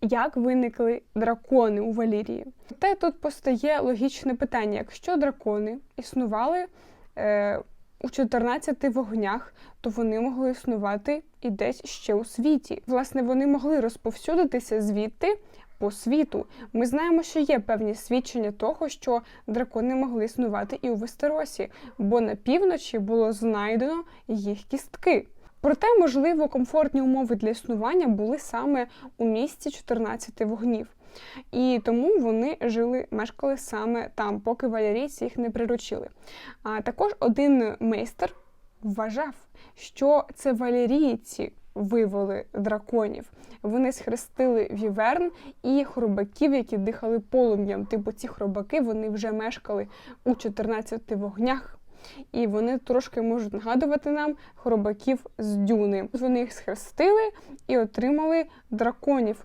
Як виникли дракони у Валірії? Те тут постає логічне питання: якщо дракони існували е, у 14 вогнях, то вони могли існувати і десь ще у світі. Власне, вони могли розповсюдитися звідти по світу. Ми знаємо, що є певні свідчення того, що дракони могли існувати і у Вестеросі, бо на півночі було знайдено їх кістки. Проте, можливо, комфортні умови для існування були саме у місті 14 вогнів. І тому вони жили, мешкали саме там, поки валярійці їх не приручили. А також один майстер вважав, що це валярійці вивели драконів. Вони схрестили віверн і хробаків, які дихали полум'ям. Типу ці хробаки вони вже мешкали у 14 вогнях. І вони трошки можуть нагадувати нам хробаків з дюни. Вони їх схрестили і отримали драконів.